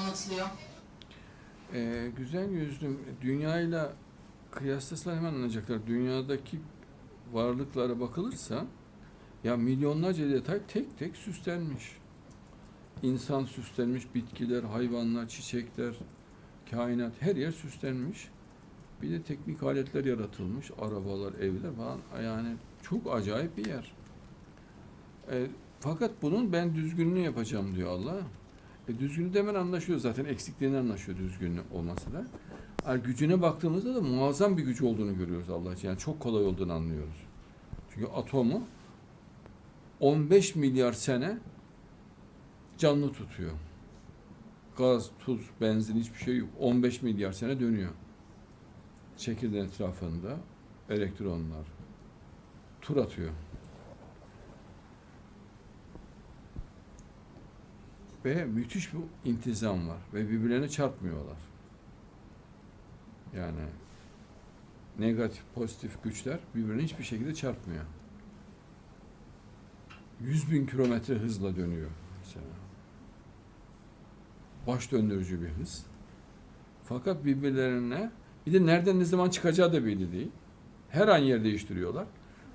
anlatılıyor? Ee, güzel gözlüm dünyayla kıyaslasalar hemen anlayacaklar. Dünyadaki varlıklara bakılırsa ya milyonlarca detay tek tek süslenmiş. İnsan süslenmiş, bitkiler, hayvanlar, çiçekler, kainat her yer süslenmiş. Bir de teknik aletler yaratılmış, arabalar, evler falan. Yani çok acayip bir yer. E, fakat bunun ben düzgününü yapacağım diyor Allah. E, düzgünü de hemen anlaşıyor zaten. Eksikliğini anlaşıyor düzgünlüğü olması da. Yani gücüne baktığımızda da muazzam bir güç olduğunu görüyoruz Allah için. Yani çok kolay olduğunu anlıyoruz. Çünkü atomu 15 milyar sene canlı tutuyor. Gaz, tuz, benzin hiçbir şey yok. 15 milyar sene dönüyor. Çekirdeğin etrafında elektronlar tur atıyor. Ve müthiş bir intizam var ve birbirlerine çarpmıyorlar. Yani negatif, pozitif güçler birbirine hiçbir şekilde çarpmıyor. 100 bin kilometre hızla dönüyor mesela. Baş döndürücü bir hız. Fakat birbirlerine bir de nereden ne zaman çıkacağı da belli değil. Her an yer değiştiriyorlar.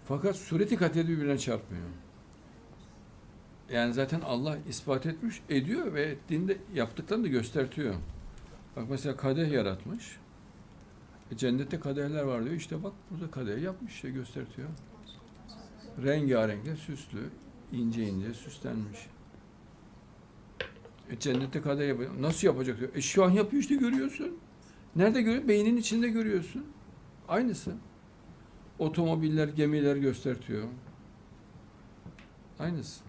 Fakat sureti katiyet birbirine çarpmıyor. Yani zaten Allah ispat etmiş, ediyor ve ettiğinde yaptıklarını da göstertiyor. Bak mesela kadeh yaratmış. E, cennette kadehler var diyor. İşte bak burada kadeh yapmış işte göstertiyor. Rengarenk de süslü, ince ince süslenmiş. E, cennette kadeh yapıyor. Nasıl yapacak diyor. E şu an yapıyor işte görüyorsun. Nerede görüyorsun? Beynin içinde görüyorsun. Aynısı. Otomobiller, gemiler göstertiyor. Aynısı.